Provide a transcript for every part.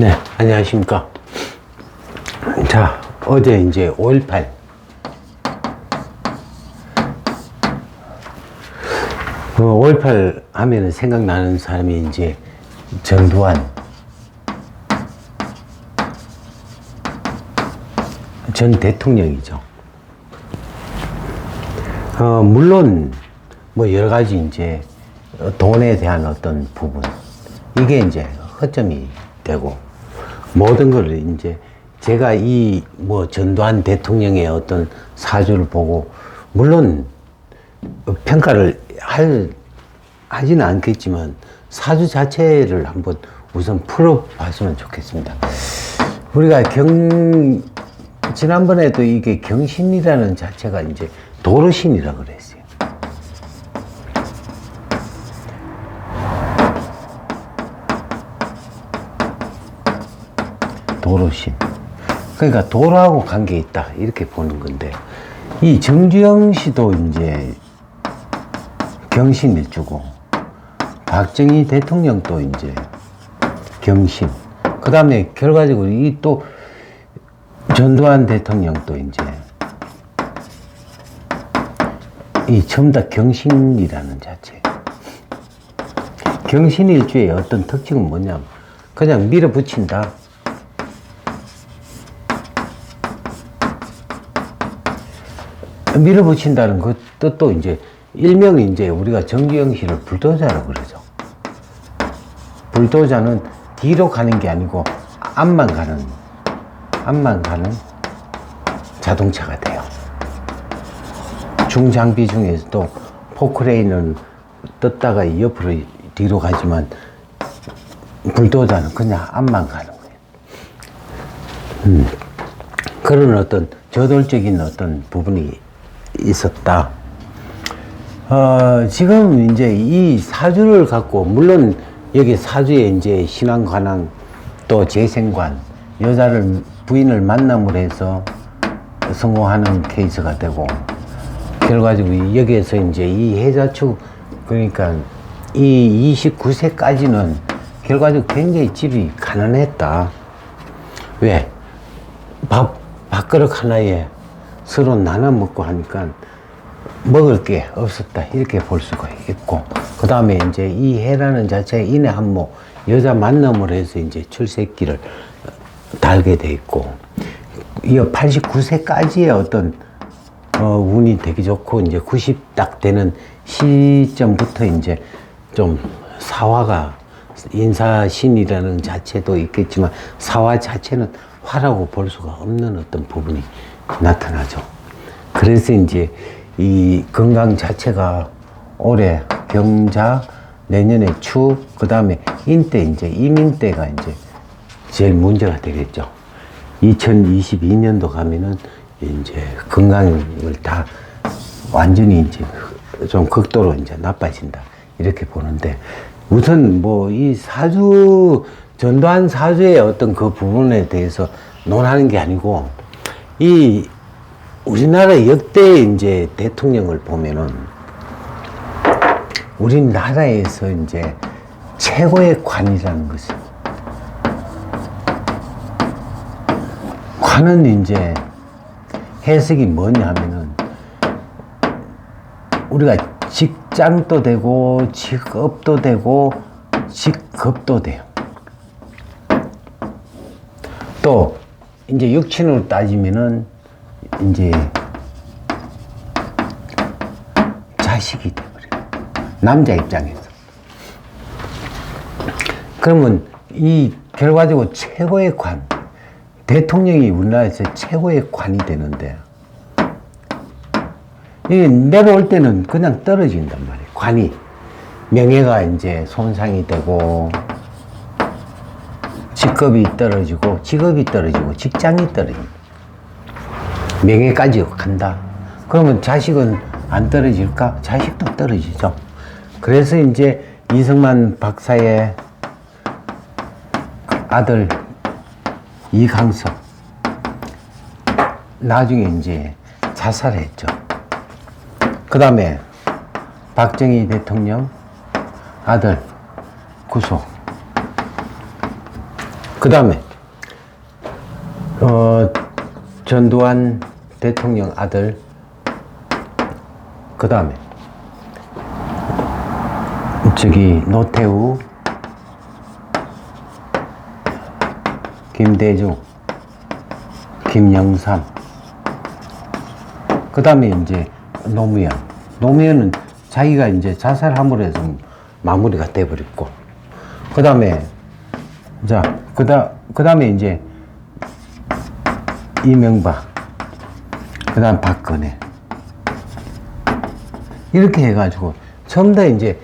네, 안녕하십니까. 자, 어제 이제 5.18. 어, 5.18 하면은 생각나는 사람이 이제 전두환. 전 대통령이죠. 어, 물론, 뭐 여러 가지 이제 어, 돈에 대한 어떤 부분. 이게 이제 허점이 되고, 모든 걸 이제 제가 이 뭐 전두환 대통령의 어떤 사주를 보고, 물론 평가를 할, 하지는 않겠지만, 사주 자체를 한번 우선 풀어봤으면 좋겠습니다. 우리가 경, 지난번에도 이게 경신이라는 자체가 이제 도로신이라 고 그랬어요. 도로신. 그러니까 도로하고 관계 있다. 이렇게 보는 건데, 이 정주영 씨도 이제 경신일주고, 박정희 대통령도 이제 경신. 그 다음에 결과적으로 이 또 전두환 대통령도 이제 이 전부 다 경신이라는 자체. 경신 일주의 어떤 특징은 뭐냐면 그냥 밀어붙인다. 밀어붙인다는 그 뜻도 이제 일명 이제 우리가 정기영 씨를 불도자라고 그러죠. 불도자는 뒤로 가는 게 아니고 앞만 가는 앞만 가는 자동차가 돼요. 중장비 중에서도 포크레인은 떴다가 옆으로 뒤로 가지만 불도자는 그냥 앞만 가는 거예요. 음, 그런 어떤 저돌적인 어떤 부분이 있었다. 어, 지금 이제 이 사주를 갖고, 물론 여기 사주에 이제 신앙 관항 또 재생관, 여자를, 부인을 만남으로 해서 성공하는 케이스가 되고, 결과적으로 여기에서 이제 이 해자축, 그러니까 이 29세까지는 결과적으로 굉장히 집이 가난했다. 왜? 밥, 밥그릇 하나에 서로 나눠 먹고 하니까 먹을 게 없었다. 이렇게 볼 수가 있고. 그 다음에 이제 이 해라는 자체가 인해 한모, 여자 만남으로 해서 이제 출세기를 달게 돼 있고. 이 89세까지의 어떤, 어, 운이 되게 좋고, 이제 90 딱 되는 시점부터 이제 좀 사화가 인사신이라는 자체도 있겠지만 사화 자체는 화라고 볼 수가 없는 어떤 부분이 나타나죠. 그래서 이제 이 건강 자체가 올해 경자, 내년에 축, 그 다음에 인대, 이제 이민대가 이제 제일 문제가 되겠죠. 2022년도 가면은 이제 건강을 다 완전히 이제 좀 극도로 이제 나빠진다. 이렇게 보는데 우선 뭐 이 사주, 전두환 사주의 어떤 그 부분에 대해서 논하는 게 아니고 이 우리나라 역대 이제 대통령을 보면은 우리나라에서 이제 최고의 관이라는 것은 관은 이제 해석이 뭐냐 하면은 우리가 직장도 되고 직업도 되고 직급도 돼요. 또 이제 육친으로 따지면은 이제 자식이 돼버려요. 남자 입장에서. 그러면 이 결과적으로 최고의 관, 대통령이 우리나라에서 최고의 관이 되는데, 이게 내려올 때는 그냥 떨어진단 말이에요. 관이. 명예가 이제 손상이 되고, 직급이 떨어지고, 직업이 떨어지고, 직장이 떨어집니다. 명예까지 간다. 그러면 자식은 안 떨어질까? 자식도 떨어지죠. 그래서 이제 이승만 박사의 아들 이강석 나중에 이제 자살했죠. 그 다음에 박정희 대통령 아들 구속. 그그 다음에, 어, 전두환 대통령 아들, 그 다음에, 저기, 노태우, 김대중, 김영삼, 그 다음에 이제 노무현. 노무현은 자기가 이제 자살함으로 해서 마무리가 돼버렸고, 그 다음에, 자, 그 다, 그 다음에 이제 이명박, 그 다음 박근혜. 이렇게 해가지고, 전부 다 이제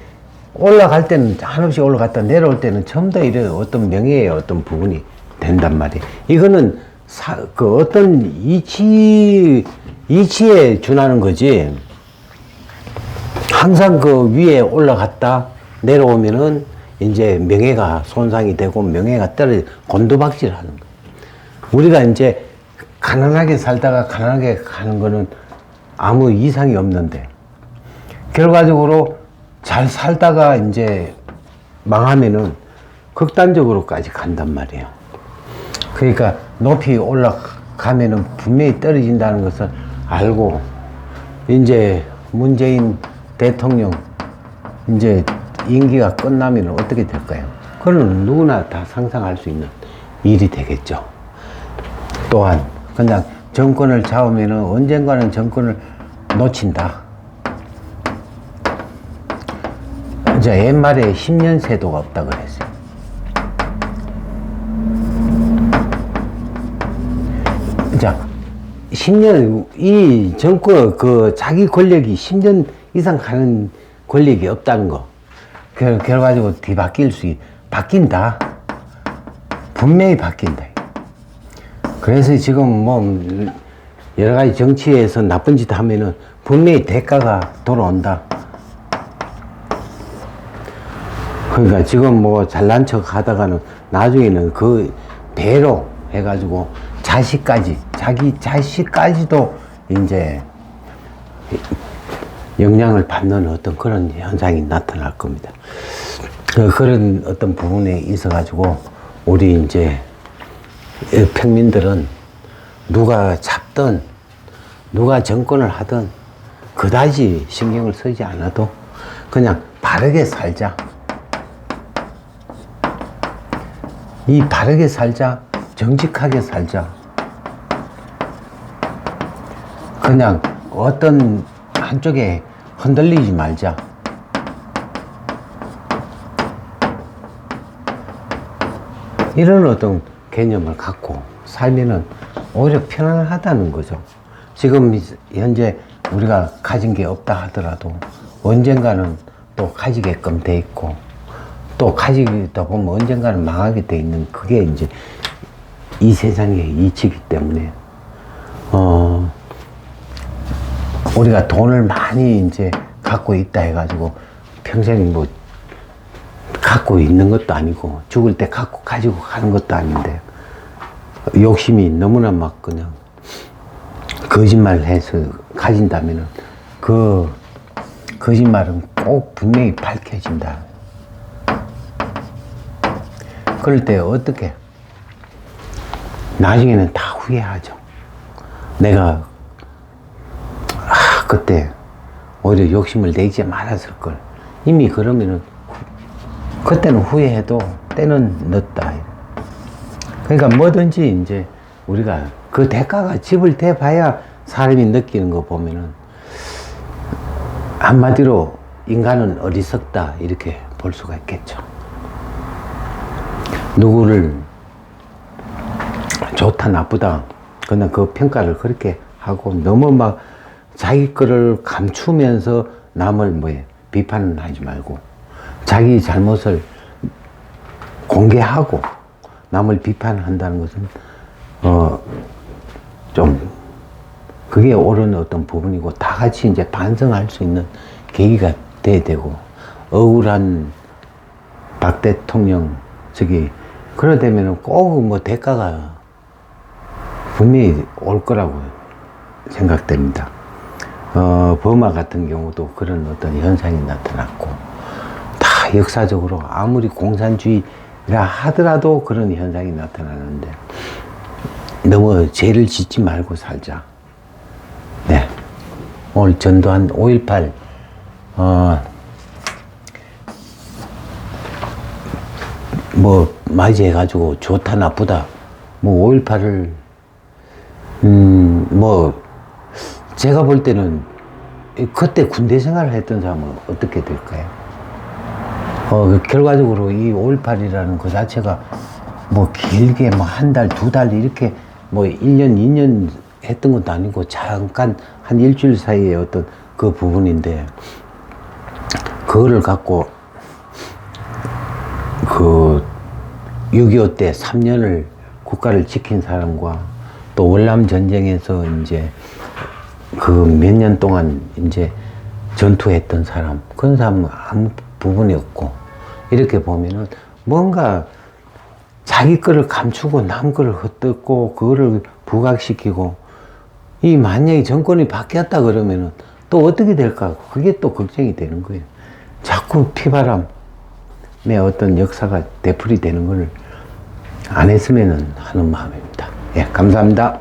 올라갈 때는 한없이 올라갔다 내려올 때는 전부 다 이런 어떤 명예의 어떤 부분이 된단 말이에요. 이거는 사, 그 어떤 이치, 이치에 준하는 거지. 항상 그 위에 올라갔다 내려오면은 이제 명예가 손상이 되고 명예가 떨어져 곤두박질 하는 거. 우리가 이제 가난하게 살다가 가난하게 가는 거는 아무 이상이 없는데 결과적으로 잘 살다가 이제 망하면은 극단적으로까지 간단 말이에요. 그러니까 높이 올라가면은 분명히 떨어진다는 것을 알고 이제 문재인 대통령 이제 임기가 끝나면 어떻게 될까요? 그건 누구나 다 상상할 수 있는 일이 되겠죠. 또한 그냥 정권을 잡으면은 언젠가는 정권을 놓친다. 이제 옛말에 10년 세도가 없다 그랬어요. 자, 10년, 이 정권, 그, 자기 권력이 10년 이상 가는 권력이 없다는 거. 결, 결과적으로 뒤바뀔 수, 있, 바뀐다. 분명히 바뀐다. 그래서 지금 뭐, 여러 가지 정치에서 나쁜 짓 하면은 분명히 대가가 돌아온다. 그러니까 지금 뭐 잘난 척 하다가는 나중에는 그 배로 해가지고 자식까지, 자기 자식까지도 이제 영향을 받는 어떤 그런 현상이 나타날 겁니다. 그- 그런 어떤 부분에 있어가지고 우리 이제 평민들은 누가 잡든 누가 정권을 하든 그다지 신경을 쓰지 않아도 그냥 바르게 살자. 이 바르게 살자, 정직하게 살자. 그냥 어떤 한쪽에 흔들리지 말자. 이런 어떤 개념을 갖고 살면은 오히려 편안하다는 거죠. 지금 현재 우리가 가진 게 없다 하더라도 언젠가는 또 가지게끔 돼 있고 또 가지다 보면 언젠가는 망하게 돼 있는 그게 이제 이 세상의 이치이기 때문에 어 우리가 돈을 많이 이제 갖고 있다 해가지고 평생 뭐 갖고 있는 것도 아니고 죽을 때 갖고 가지고 가는 것도 아닌데 욕심이 너무나 막 그냥 거짓말 해서 가진다면은 그 거짓말은 꼭 분명히 밝혀진다. 그럴 때 어떻게? 나중에는 다 후회하죠. 내가 아, 그때 오히려 욕심을 내지 말았을 걸. 이미 그러면은 후- 그때는 후회해도 때는 늦다. 그러니까 뭐든지 이제 우리가 그 대가가 집을 대봐야 사람이 느끼는 거 보면은 한마디로 인간은 어리석다 이렇게 볼 수가 있겠죠. 누구를 좋다 나쁘다 그냥 그 평가를 그렇게 하고 너무 막 자기 거를 감추면서 남을 뭐 비판은 하지 말고 자기 잘못을 공개하고 남을 비판한다는 것은 어 좀 그게 옳은 어떤 부분이고 다 같이 이제 반성할 수 있는 계기가 돼야 되고 억울한 박 대통령 저기 그러 되면은 꼭뭐 대가가 분명히 올 거라고 생각됩니다. 어, 버마 같은 경우도 그런 어떤 현상이 나타났고 다 역사적으로 아무리 공산주의 하더라도 그런 현상이 나타나는데 너무 죄를 짓지 말고 살자. 네. 오늘 전두환 5.18, 어, 뭐, 맞이해가지고 좋다, 나쁘다. 뭐, 5.18을, 음, 뭐, 제가 볼 때는 그때 군대 생활을 했던 사람은 어떻게 될까요? 어, 그 결과적으로 이 5.18이라는 그 자체가 뭐 길게 뭐 한 달, 두 달 이렇게 뭐 1년, 2년 했던 것도 아니고 잠깐 한 일주일 사이에 어떤 그 부분인데 그거를 갖고 그 6.25 때 3년을 국가를 지킨 사람과 또 월남 전쟁에서 이제 그 몇 년 동안 이제 전투했던 사람 그런 사람은 아무 부분이 없고 이렇게 보면은 뭔가 자기 거를 감추고 남 거를 헛뜯고 그거를 부각시키고 이 만약에 정권이 바뀌었다 그러면은 또 어떻게 될까? 그게 또 걱정이 되는 거예요. 자꾸 피바람의 어떤 역사가 되풀이 되는 걸 안 했으면 하는 마음입니다. 예 감사합니다